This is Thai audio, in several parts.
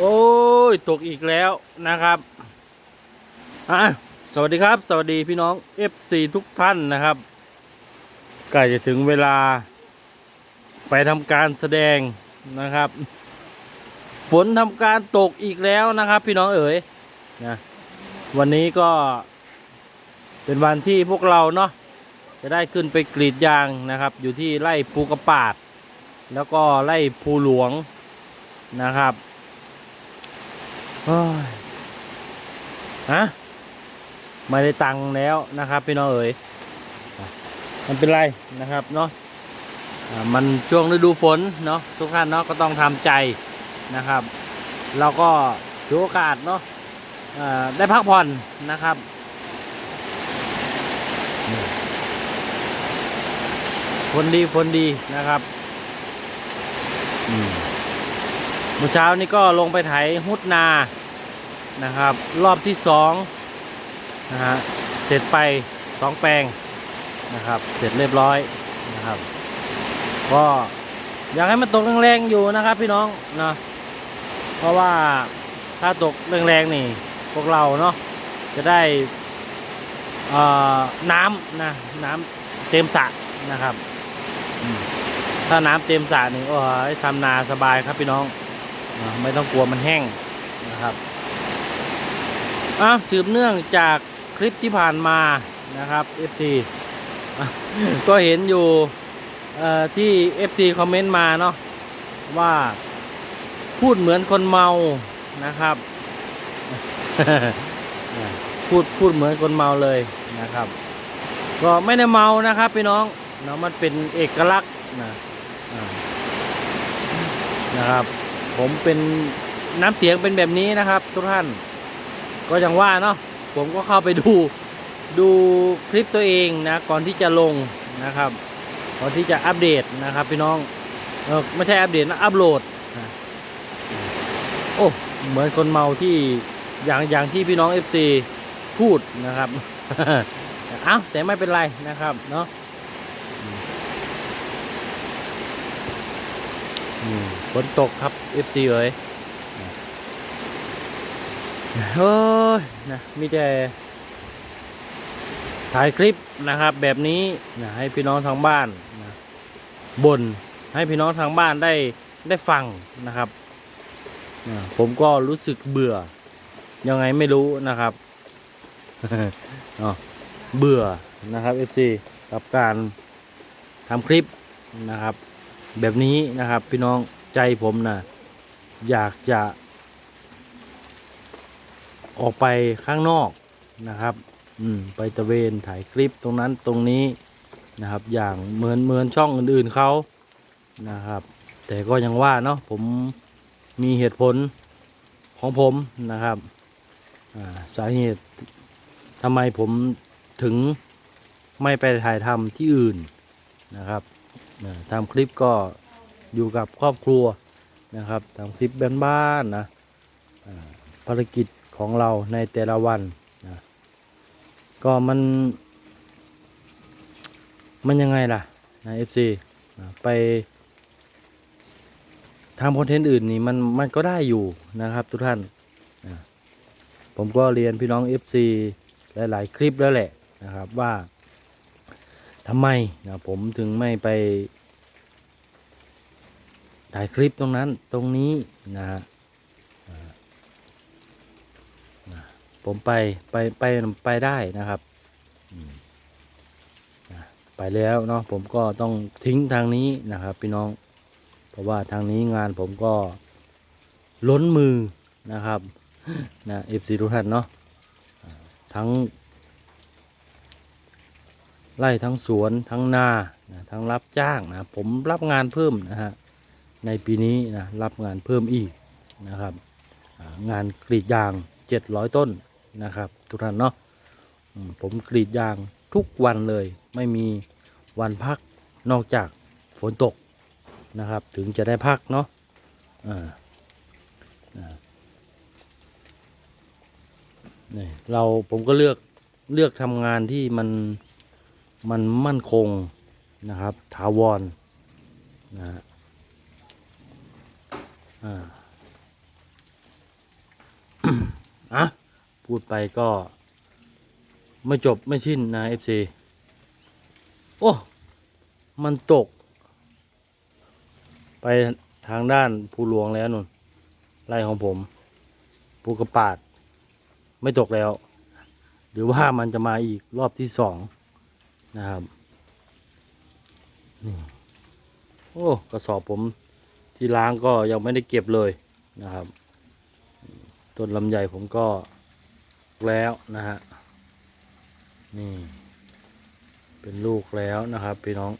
โอ้ย ตกอีกแล้วนะครับอะสวัสดีครับ สวัสดีพี่น้อง FC ทุกท่านนะครับใกล้จะถึงเวลา ไปทำการแสดงนะครับ ฝนทำการตกอีกแล้วนะครับ พี่น้องเอ๋ยนะวันนี้ก็เป็นวันที่พวกเราเนาะจะได้ขึ้นไปกรีดยางนะครับ อยู่ที่ไร่ภูกระปาด แล้วก็ไร่ภูหลวงนะครับ ฮะไม่ได้ตังค์แล้วนะครับ พี่น้องเอ๋ยมันเป็นไรนะครับเนาะมันช่วงฤดูฝนเนาะทุกท่านเนาะก็ต้องทำใจนะครับ เราก็ถือโอกาสเนาะได้พักผ่อนนะครับฝนดีฝนดีนะครับเมื่อเช้านี้ก็ลงไปไถฮุดนา นะครับ รอบที่สองนะฮะเสร็จไปสองแปลงนะครับ เสร็จเรียบร้อยนะครับ ก็อยากให้มันตกแรงๆอยู่นะครับ พี่น้องนะเพราะว่าถ้าตกแรงๆนี่พวกเราเนาะจะได้น้ำนะน้ำเต็มสระนะครับ ถ้าน้ำเต็มสระนี่โอ้ยทำนาสบายครับพี่น้องไม่ต้องกลัวมันแห้งนะครับ อะสืบเนื่องจากคลิปที่ผ่านมานะครับ FC ก็เห็นอยู่ที่ FC คอมเมนต์มาเนาะว่าพูดเหมือนคนเมานะครับ พูดพูดเหมือนคนเมาเลยนะครับ ก็ไม่ได้เมานะครับพี่น้องเนาะมันเป็นเอกลักษณ์นะนะครับ ผมเป็นน้ำเสียงเป็นแบบนี้นะครับ ทุกท่าน ก็อย่างว่าเนาะผมก็เข้าไปดูดูคลิปตัวเองนะก่อนที่จะลงนะครับ ก่อนที่จะอัปเดตนะครับ พี่น้องเออไม่ใช่อัปเดตนะอัปโหลดนะโอ้เหมือนคนเมาที่อย่างอย่างที่พี่น้อง FC พูดนะครับเอ้าแต่ไม่เป็นไรนะครับเนาะฝนตกครับ FC เอ๋ย โอ้ยนะมีแต่ถ่ายคลิปนะครับ แบบนี้นะให้พี่น้องทางบ้านนะบนให้พี่น้องทางบ้านได้ได้ฟังนะครับนะผมก็รู้สึกเบื่อ ยังไงไม่รู้นะครับเบื่อนะครับ FC กับการทำคลิปนะครับ แบบนี้นะครับ พี่น้องใจผมนะอยากจะ ออกไปข้างนอกนะครับ อืมไปตะเวนถ่ายคลิปตรงนั้นตรงนี้นะครับ อย่างเหมือนเหมือนช่องอื่นๆเขานะครับ แต่ก็ยังว่าเนาะผมมีเหตุผลของผมนะครับสาเหตุทำไมผมถึงไม่ไปถ่ายทำที่อื่นนะครับทำคลิปก็อยู่กับครอบครัวนะครับทำคลิปบ้านๆนะภารกิจ ของเราในแต่ละวันนะก็มัน มันยังไงล่ะนะ FC นะไปทำคอนเทนต์อื่นนี่มันมันก็ได้อยู่นะครับทุกท่านนะผมก็เรียนพี่น้อง FC หลาย ๆ คลิปแล้วแหละนะครับว่าทำไมนะผมถึงไม่ไปถ่ายคลิปตรงนั้นตรงนี้นะฮะ ผมไปไปไปไปได้นะครับอืมนะไปแล้วเนาะผมก็ต้องทิ้งทางนี้นะครับ พี่น้อง เพราะว่าทางนี้งานผมก็ล้นมือนะครับนะเอฟซีทุกท่านเนาะอ่าทั้งไร่ทั้งสวนทั้งนานะทั้งรับจ้างนะผมรับงานเพิ่มนะฮะในปีนี้นะรับงานเพิ่มอีกนะครับอ่างานกรีดยาง 700 ต้น นะครับ ทุกท่านเนาะผมกรีดยางทุกวันเลย ไม่มีวันพักนอกจากฝนตกนะครับ ถึงจะได้พักเนาะนี่เราผมก็เลือกเลือกทำงานที่มันมันมั่นคงนะครับถาวรนะฮะอ่า พูดไปก็ไม่จบไม่สิ้นนะ FC โอ้ มันตก ไปทางด้านภูหลวงแล้วนุ่นไร่ของผมภูกระปาด ไม่ตกแล้ว หรือว่ามันจะมาอีกรอบที่สองนะครับนี่โอ้ กระสอบผมที่ล้างก็ยังไม่ได้เก็บเลยนะครับ ต้นลำไยผมก็ แล้วนะฮะ นี่ เป็นลูกแล้วนะครับพี่น้อง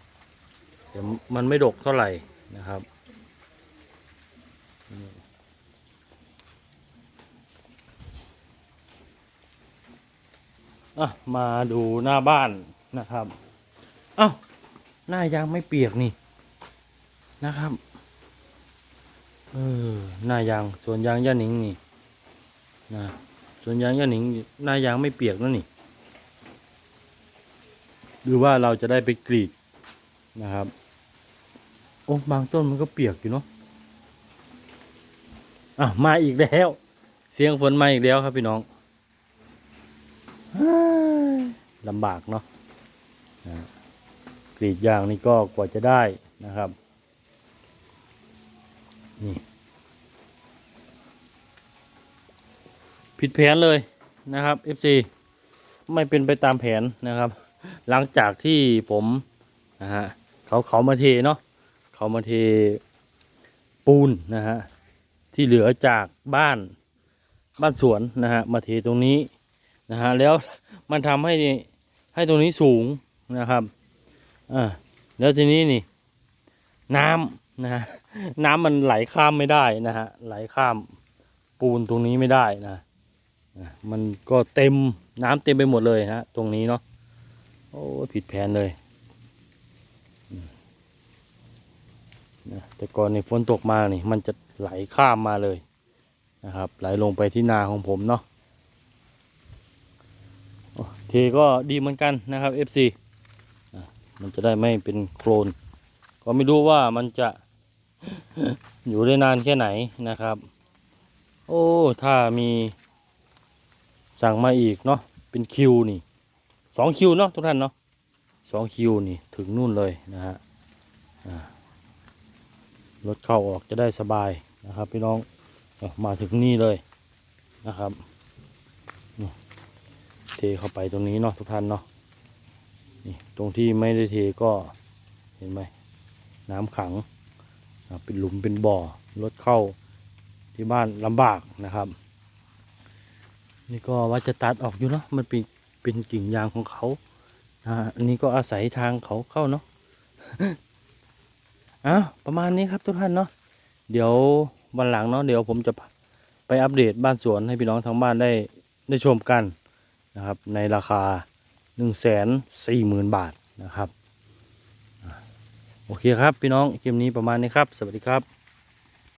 แต่มันไม่ดกเท่าไหร่นะครับ อะ มาดูหน้าบ้านนะครับเอ้าหน้ายางไม่เปียกนี่นะครับ เออ หน้ายางส่วนยางย่าหนิงนี่นะ วนยางย่าหนิงหน้ายางไม่เปียกแล้วนี่หรือว่าเราจะได้ไปกรีดนะครับ โอ้บางต้นมันก็เปียกอยู่เนาะอะมาอีกแล้ว เสียงฝนมาอีกแล้วครับพี่น้องลำบากเนาะนะกรีดยางนี่ก็กว่าจะได้นะครับ นี่ ผิดแผนเลยนะครับ FC ไม่เป็นไปตามแผนนะครับ หลังจากที่ผมนะฮะเขาเขามาเทเนาะเขามาเทปูนนะฮะที่เหลือจากบ้านบ้านสวนนะฮะมาเทตรงนี้นะฮะแล้วมันทำให้ให้ตรงนี้สูงนะครับอ่าแล้วทีนี้นี่ น้ำนะฮะน้ำมันไหลข้ามไม่ได้นะฮะไหลข้ามปูนตรงนี้ไม่ได้นะะ มันก็เต็มน้ำเต็มไปหมดเลยนะตรงนี้เนาะโอ้ผิดแผนเลยนะแต่ก่อนในฝนตกมานี่มันจะไหลข้ามมาเลยนะครับ ไหลลงไปที่นาของผมเนาะเทก็ดีเหมือนกันนะครับ FC อะมันจะได้ไม่เป็นโคลน ก็ไม่รู้ว่ามันจะอยู่ได้นานแค่ไหนนะครับ โอ้ ถ้ามี สั่งมาอีกเนาะเป็นคิวนี่สองคิวเนาะทุกท่านเนาะสองคิวนี่ถึงนู่นเลยนะฮะรถเข้าออกจะได้สบายนะครับพี่น้องมาถึงนี่เลยนะครับเทเข้าไปตรงนี้เนาะทุกท่านเนาะนี่ตรงที่ไม่ได้เทก็เห็นไหมน้ำขังเป็นหลุมเป็นบ่อรถเข้าที่บ้านลำบากนะครับ นี่ก็ว่าจะตัดออกอยู่เนาะมันเป็นเป็นกิ่งยางของเขาอ่าอันนี้ก็อาศัยทางเขาเข้าเนาะอะประมาณนี้ครับทุกท่านเนาะเดี๋ยววันหลังเนาะเดี๋ยวผมจะไปอัปเดตบ้านสวนให้พี่น้องทางบ้านได้ได้ชมกันนะครับในราคาหนึ่งแสนสี่หมื่นบาทนะครับ โอเคครับพี่น้องคลิปนี้ประมาณนี้ครับ สวัสดีครับ